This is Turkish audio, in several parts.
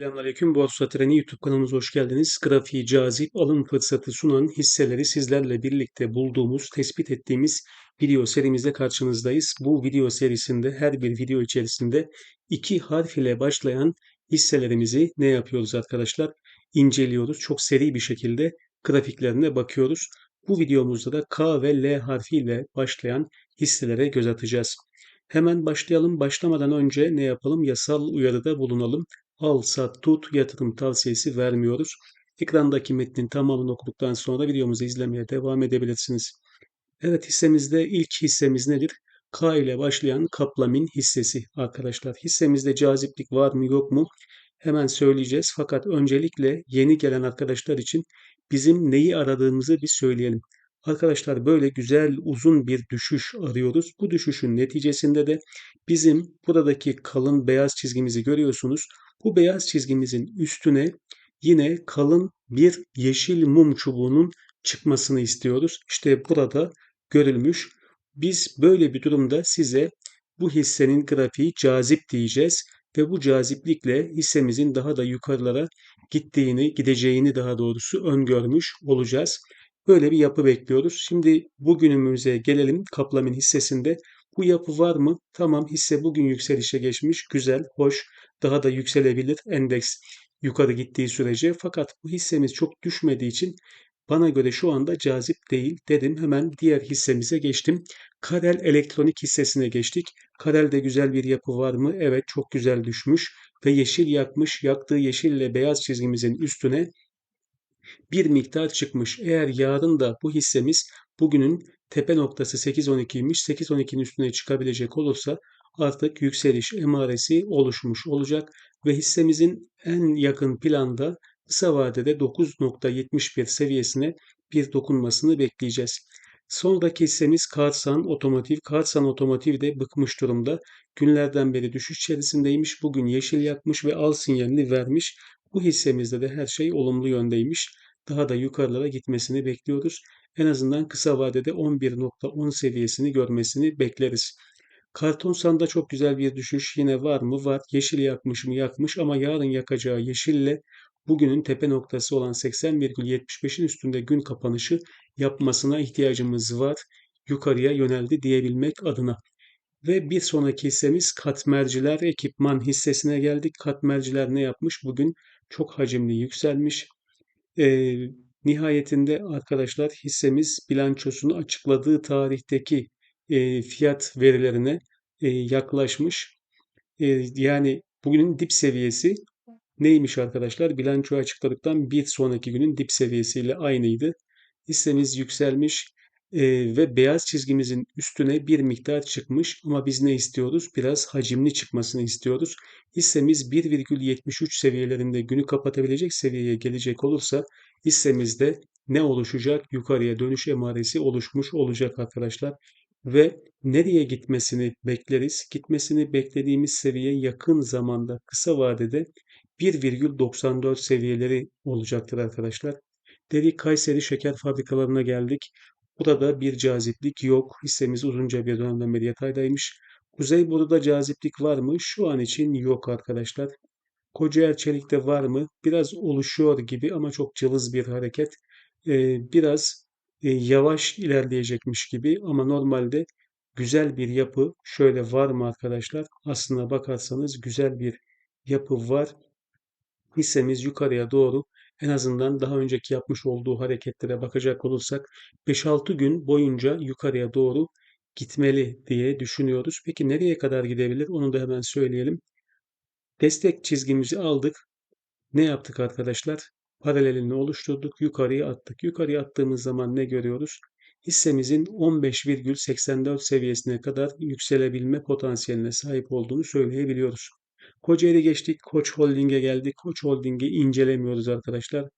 Selamünaleyküm. Borsa Treni YouTube kanalımıza hoş geldiniz. Grafiği cazip alım fırsatı sunan hisseleri sizlerle birlikte bulduğumuz, tespit ettiğimiz video serimizde karşınızdayız. Bu video serisinde her bir video içerisinde iki harf ile başlayan hisselerimizi ne yapıyoruz arkadaşlar? İnceliyoruz. Çok seri bir şekilde grafiklerine bakıyoruz. Bu videomuzda da K ve L harfiyle başlayan hisselere göz atacağız. Hemen başlayalım. Başlamadan önce ne yapalım? Yasal uyarıda bulunalım al, sat, tut yatırım tavsiyesi vermiyoruz. Ekrandaki metnin tamamını okuduktan sonra videomuzu izlemeye devam edebilirsiniz. Evet hissemizde ilk hissemiz nedir? K ile başlayan Kaplamin hissesi arkadaşlar. Hissemizde caziplik var mı yok mu? Hemen söyleyeceğiz. Fakat öncelikle yeni gelen arkadaşlar için bizim neyi aradığımızı bir söyleyelim. Arkadaşlar böyle güzel uzun bir düşüş arıyoruz. Bu düşüşün neticesinde de bizim buradaki kalın beyaz çizgimizi görüyorsunuz. Bu beyaz çizgimizin üstüne yine kalın bir yeşil mum çubuğunun çıkmasını istiyoruz. İşte burada görülmüş. Biz böyle bir durumda size bu hissenin grafiği cazip diyeceğiz ve bu caziplikle hissemizin daha da yukarılara gittiğini, gideceğini daha doğrusu öngörmüş olacağız. Böyle bir yapı bekliyoruz. Şimdi bugünümüze gelelim. Kaplamin hissesinde bu yapı var mı? Tamam hisse bugün yükselişe geçmiş. Güzel, hoş. Daha da yükselebilir endeks yukarı gittiği sürece. Fakat bu hissemiz çok düşmediği için bana göre şu anda cazip değil dedim. Hemen diğer hissemize geçtim. Karel elektronik hissesine geçtik. Karel'de güzel bir yapı var mı? Evet çok güzel düşmüş ve yeşil yakmış. Yaktığı yeşille beyaz çizgimizin üstüne bir miktar çıkmış. Eğer yarın da bu hissemiz bugünün tepe noktası 8.12'ymiş. 8.12'nin üstüne çıkabilecek olursa artık yükseliş emaresi oluşmuş olacak ve hissemizin en yakın planda kısa vadede 9.71 seviyesine bir dokunmasını bekleyeceğiz. Sonraki hissemiz Karsan Otomotiv. Karsan Otomotiv de bıkmış durumda. Günlerden beri düşüş içerisindeymiş. Bugün yeşil yakmış ve al sinyalini vermiş. Bu hissemizde de her şey olumlu yöndeymiş. Daha da yukarılara gitmesini bekliyoruz. En azından kısa vadede 11.10 seviyesini görmesini bekleriz. Kartonsan'da çok güzel bir düşüş yine var mı? Var. Yeşil yakmış mı? Yakmış ama yarın yakacağı yeşille bugünün tepe noktası olan 80,75'in üstünde gün kapanışı yapmasına ihtiyacımız var. Yukarıya yöneldi diyebilmek adına. Ve bir sonraki hissemiz katmerciler ekipman hissesine geldik. Katmerciler ne yapmış? Bugün çok hacimli yükselmiş. E, nihayetinde arkadaşlar hissemiz bilançosunu açıkladığı tarihteki fiyat verilerine yaklaşmış. Yani bugünün dip seviyesi neymiş arkadaşlar? Bilanço açıkladıktan bir sonraki günün dip seviyesiyle aynıydı. Hissemiz yükselmiş ve beyaz çizgimizin üstüne bir miktar çıkmış ama biz ne istiyoruz? Biraz hacimli çıkmasını istiyoruz. Hissemiz 1,73 seviyelerinde günü kapatabilecek seviyeye gelecek olursa hissemizde ne oluşacak? Yukarıya dönüş emaresi oluşmuş olacak arkadaşlar. Ve nereye gitmesini bekleriz? Gitmesini beklediğimiz seviye yakın zamanda kısa vadede 1,94 seviyeleri olacaktır arkadaşlar. Dedik Kayseri şeker fabrikalarına geldik. Burada bir caziplik yok. Hissemiz uzunca bir dönemden beri yataydaymış. Kuzeyburnu'da caziplik var mı? Şu an için yok arkadaşlar. Kocaeli Çelik'te var mı? Biraz oluşuyor gibi ama çok cılız bir hareket. Ee, biraz yavaş ilerleyecekmiş gibi ama normalde güzel bir yapı şöyle var mı arkadaşlar? Aslına bakarsanız güzel bir yapı var. Hissemiz yukarıya doğru en azından daha önceki yapmış olduğu hareketlere bakacak olursak 5-6 gün boyunca yukarıya doğru gitmeli diye düşünüyoruz. Peki nereye kadar gidebilir? Onu da hemen söyleyelim. Destek çizgimizi aldık. Ne yaptık arkadaşlar? Paralelini oluşturduk. Yukarıya attık. Yukarıya attığımız zaman ne görüyoruz? Hissemizin 15,84 seviyesine kadar yükselebilme potansiyeline sahip olduğunu söyleyebiliyoruz. Kocaeli geçtik. Koç Holding'e geldik. Koç Holding'i incelemiyoruz arkadaşlar.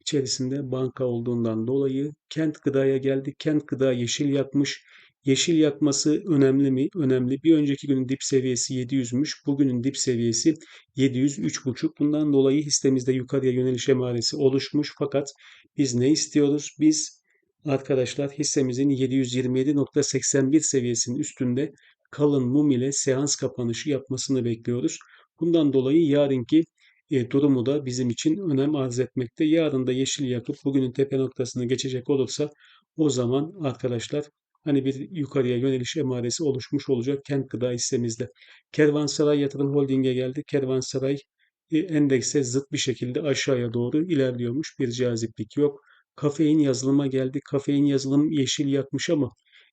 İçerisinde banka olduğundan dolayı Kent Gıda'ya geldik. Kent Gıda yeşil yakmış. Yeşil yakması önemli mi? Önemli. Bir önceki günün dip seviyesi 700'müş. Bugünün dip seviyesi 703,5. Bundan dolayı hissemizde yukarıya yöneliş emaresi oluşmuş. Fakat biz ne istiyoruz? Biz arkadaşlar hissemizin 727.81 seviyesinin üstünde kalın mum ile seans kapanışı yapmasını bekliyoruz. Bundan dolayı yarınki e, durumu da bizim için önem arz etmekte. Yarın da yeşil yakıp bugünün tepe noktasını geçecek olursa o zaman arkadaşlar hani bir yukarıya yöneliş emaresi oluşmuş olacak kent gıda hissemizde. Kervansaray Yatırım Holding'e geldi. Kervansaray e, endekse zıt bir şekilde aşağıya doğru ilerliyormuş. Bir caziplik yok. Kafein yazılıma geldi. Kafein yazılım yeşil yakmış ama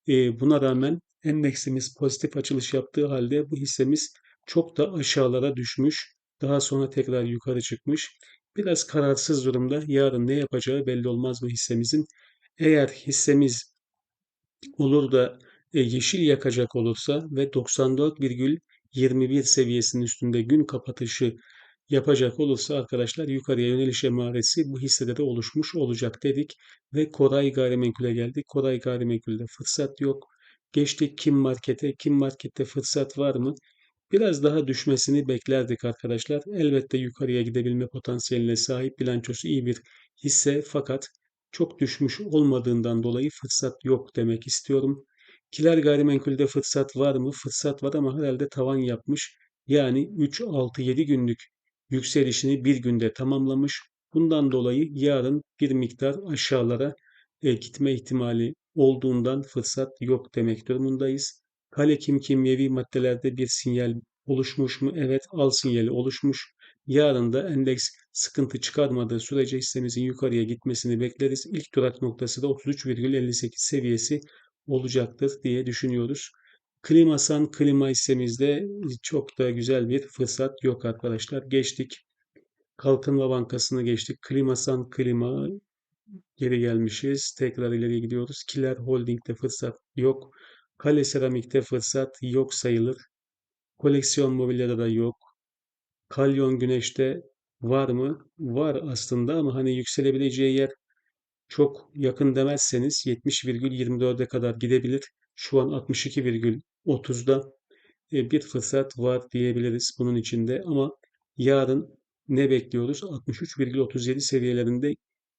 e, buna rağmen endeksimiz pozitif açılış yaptığı halde bu hissemiz çok da aşağılara düşmüş. Daha sonra tekrar yukarı çıkmış. Biraz kararsız durumda. Yarın ne yapacağı belli olmaz bu hissemizin. Eğer hissemiz olur da e, yeşil yakacak olursa ve 94,21 seviyesinin üstünde gün kapatışı yapacak olursa arkadaşlar yukarıya yöneliş emaresi bu hissede de oluşmuş olacak dedik ve Koray Gayrimenkul'e geldik. Koray Gayrimenkul'de fırsat yok. Geçtik Kim Market'e. Kim Market'te fırsat var mı? Biraz daha düşmesini beklerdik arkadaşlar. Elbette yukarıya gidebilme potansiyeline sahip bilançosu iyi bir hisse fakat çok düşmüş olmadığından dolayı fırsat yok demek istiyorum. Kiler gayrimenkulde fırsat var mı? Fırsat var ama herhalde tavan yapmış. Yani 3, 6, 7 günlük yükselişini bir günde tamamlamış. Bundan dolayı yarın bir miktar aşağılara gitme ihtimali olduğundan fırsat yok demek durumundayız. Kale kim kimyevi maddelerde bir sinyal oluşmuş mu? Evet al sinyali oluşmuş. Yarın da endeks sıkıntı çıkarmadığı sürece hissemizin yukarıya gitmesini bekleriz. İlk durak noktası da 33,58 seviyesi olacaktır diye düşünüyoruz. Klimasan klima hissemizde çok da güzel bir fırsat yok arkadaşlar. Geçtik. Kalkınma Bankası'nı geçtik. Klimasan klima geri gelmişiz. Tekrar ileriye gidiyoruz. Kiler Holding'de fırsat yok. Kale Seramik'te fırsat yok sayılır. Koleksiyon mobilyada da yok. Kalyon Güneş'te var mı? Var aslında ama hani yükselebileceği yer çok yakın demezseniz 70,24'e kadar gidebilir. Şu an 62,30'da e, bir fırsat var diyebiliriz bunun içinde ama yarın ne bekliyoruz? 63,37 seviyelerinde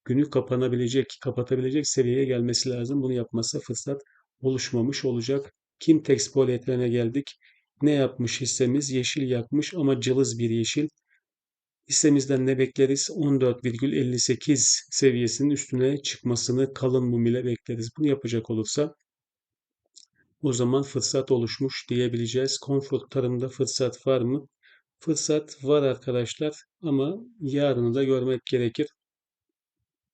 günü kapanabilecek, kapatabilecek seviyeye gelmesi lazım. Bunu yapmazsa fırsat oluşmamış olacak. Kimtex polietilen'e geldik. Ne yapmış hissemiz? Yeşil yakmış ama cılız bir yeşil. Hissemizden ne bekleriz? 14,58 seviyesinin üstüne çıkmasını kalın mum ile bekleriz. Bunu yapacak olursa o zaman fırsat oluşmuş diyebileceğiz. Comfort tarımda fırsat var mı? Fırsat var arkadaşlar ama yarını da görmek gerekir.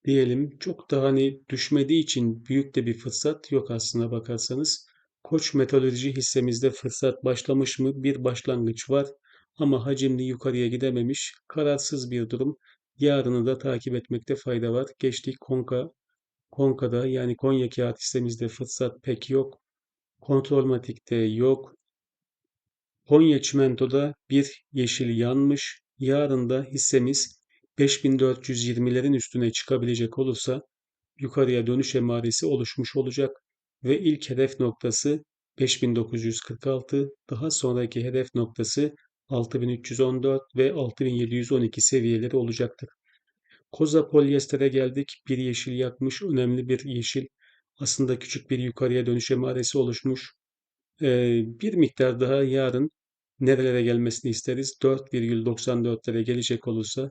Diyelim çok da hani düşmediği için büyük de bir fırsat yok aslına bakarsanız. Koç metalurji hissemizde fırsat başlamış mı? Bir başlangıç var ama hacimli yukarıya gidememiş. Kararsız bir durum. Yarını da takip etmekte fayda var. Geçtik Konka. Konka'da yani Konya kağıt hissemizde fırsat pek yok. Kontrolmatik'te yok. Konya Çimento'da bir yeşil yanmış. Yarın da hissemiz 5420'lerin üstüne çıkabilecek olursa yukarıya dönüş emaresi oluşmuş olacak ve ilk hedef noktası 5946, daha sonraki hedef noktası 6314 ve 6712 seviyeleri olacaktır. Koza polyester'e geldik. Bir yeşil yakmış. Önemli bir yeşil. Aslında küçük bir yukarıya dönüş emaresi oluşmuş. Ee, bir miktar daha yarın nerelere gelmesini isteriz? 4,94'lere gelecek olursa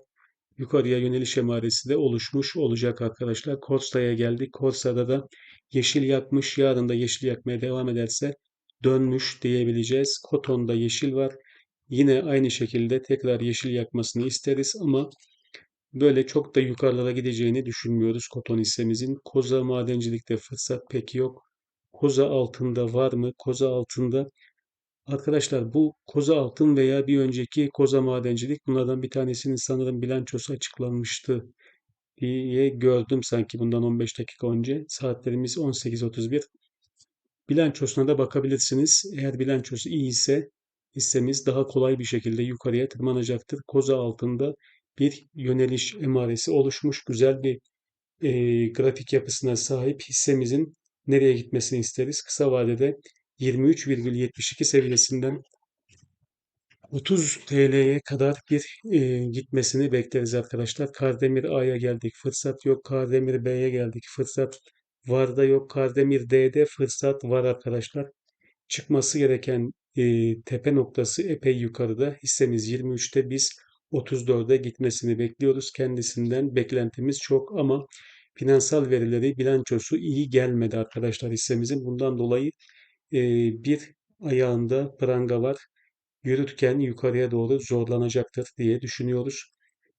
yukarıya yöneliş emaresi de oluşmuş olacak arkadaşlar. Korsa'ya geldik. Korsa'da da yeşil yakmış. Yarın da yeşil yakmaya devam ederse dönmüş diyebileceğiz. Koton'da yeşil var. Yine aynı şekilde tekrar yeşil yakmasını isteriz ama böyle çok da yukarılara gideceğini düşünmüyoruz koton hissemizin. Koza madencilikte fırsat pek yok. Koza altında var mı? Koza altında Arkadaşlar bu koza altın veya bir önceki koza madencilik bunlardan bir tanesinin sanırım bilançosu açıklanmıştı diye gördüm sanki bundan 15 dakika önce. Saatlerimiz 18.31. Bilançosuna da bakabilirsiniz. Eğer bilançosu iyi ise hissemiz daha kolay bir şekilde yukarıya tırmanacaktır. Koza altında bir yöneliş emaresi oluşmuş. Güzel bir e, grafik yapısına sahip hissemizin nereye gitmesini isteriz. Kısa vadede 23,72 seviyesinden 30 TL'ye kadar bir e, gitmesini bekleriz arkadaşlar. Kardemir A'ya geldik. Fırsat yok. Kardemir B'ye geldik. Fırsat var da yok. Kardemir D'de fırsat var arkadaşlar. Çıkması gereken e, tepe noktası epey yukarıda. Hissemiz 23'te biz 34'e gitmesini bekliyoruz. Kendisinden beklentimiz çok ama finansal verileri, bilançosu iyi gelmedi arkadaşlar hissemizin. Bundan dolayı e, bir ayağında pranga var. Yürürken yukarıya doğru zorlanacaktır diye düşünüyoruz.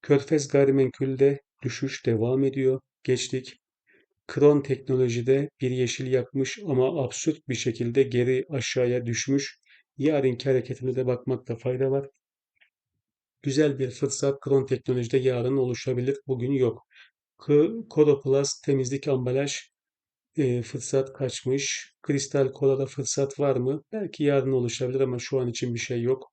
Körfez gayrimenkulde düşüş devam ediyor. Geçtik. Kron teknolojide bir yeşil yapmış ama absürt bir şekilde geri aşağıya düşmüş. Yarınki hareketine de bakmakta fayda var. Güzel bir fırsat Kron teknolojide yarın oluşabilir. Bugün yok. Koroplast temizlik ambalaj e, fırsat kaçmış. Kristal kolada fırsat var mı? Belki yarın oluşabilir ama şu an için bir şey yok.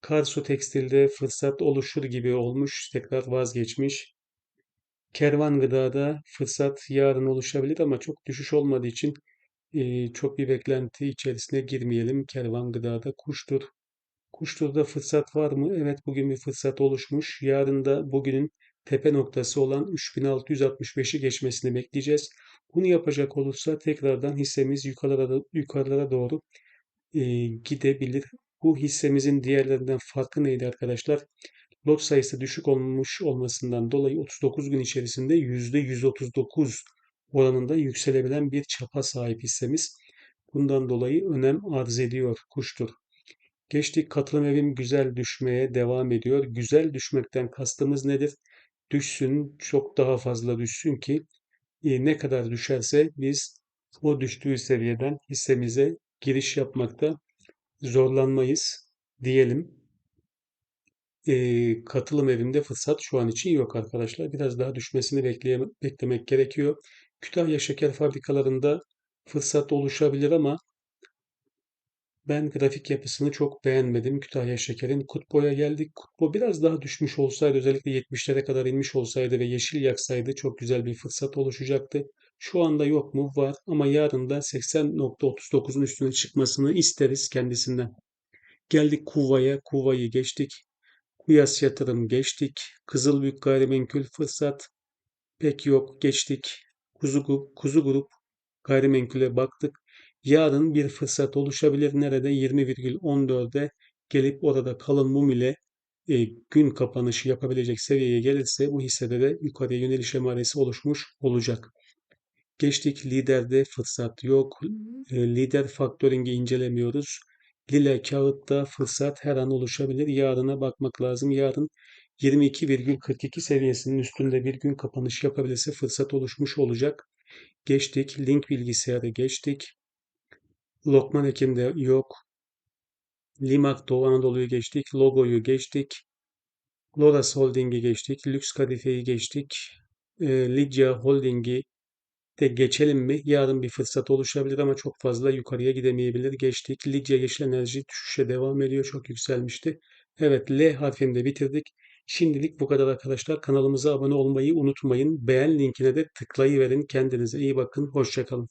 Karsu Tekstil'de fırsat oluşur gibi olmuş. Tekrar vazgeçmiş. Kervan Gıda'da fırsat yarın oluşabilir ama çok düşüş olmadığı için e, çok bir beklenti içerisine girmeyelim. Kervan Gıda'da kuştur. Kuştur'da fırsat var mı? Evet bugün bir fırsat oluşmuş. Yarın da bugünün tepe noktası olan 3665'i geçmesini bekleyeceğiz. Bunu yapacak olursa tekrardan hissemiz yukarılara, yukarılara doğru e, gidebilir. Bu hissemizin diğerlerinden farkı neydi arkadaşlar? Lot sayısı düşük olmuş olmasından dolayı 39 gün içerisinde %139 oranında yükselebilen bir çapa sahip hissemiz. Bundan dolayı önem arz ediyor kuştur. Geçtik katılım evim güzel düşmeye devam ediyor. Güzel düşmekten kastımız nedir? Düşsün, çok daha fazla düşsün ki e, ne kadar düşerse biz o düştüğü seviyeden hissemize giriş yapmakta zorlanmayız diyelim. E, katılım evimde fırsat şu an için yok arkadaşlar. Biraz daha düşmesini bekleye, beklemek gerekiyor. Kütahya şeker fabrikalarında fırsat oluşabilir ama ben grafik yapısını çok beğenmedim Kütahya Şeker'in. Kutbo'ya geldik. Kutbo biraz daha düşmüş olsaydı özellikle 70'lere kadar inmiş olsaydı ve yeşil yaksaydı çok güzel bir fırsat oluşacaktı. Şu anda yok mu? Var ama yarın da 80.39'un üstüne çıkmasını isteriz kendisinden. Geldik Kuva'ya. Kuva'yı geçtik. Kuyas yatırım geçtik. Kızılbük gayrimenkul fırsat pek yok geçtik. Kuzu, kuzu grup gayrimenkule baktık. Yarın bir fırsat oluşabilir. Nerede? 20,14'e gelip orada kalın mum ile e, gün kapanışı yapabilecek seviyeye gelirse bu hissede de yukarıya yöneliş emaresi oluşmuş olacak. Geçtik liderde fırsat yok. E, lider faktöringi incelemiyoruz. Lile kağıtta fırsat her an oluşabilir. Yarına bakmak lazım. Yarın 22,42 seviyesinin üstünde bir gün kapanış yapabilirse fırsat oluşmuş olacak. Geçtik. Link bilgisayarı geçtik. Lokman Hekim'de yok. Limak Doğu Anadolu'yu geçtik. Logo'yu geçtik. Loras Holding'i geçtik. Lüks Kadife'yi geçtik. E, Lidya Holding'i de geçelim mi? Yarın bir fırsat oluşabilir ama çok fazla yukarıya gidemeyebilir. Geçtik. Lidya Yeşil Enerji düşüşe devam ediyor. Çok yükselmişti. Evet L harfinde bitirdik. Şimdilik bu kadar arkadaşlar. Kanalımıza abone olmayı unutmayın. Beğen linkine de tıklayıverin. Kendinize iyi bakın. Hoşçakalın.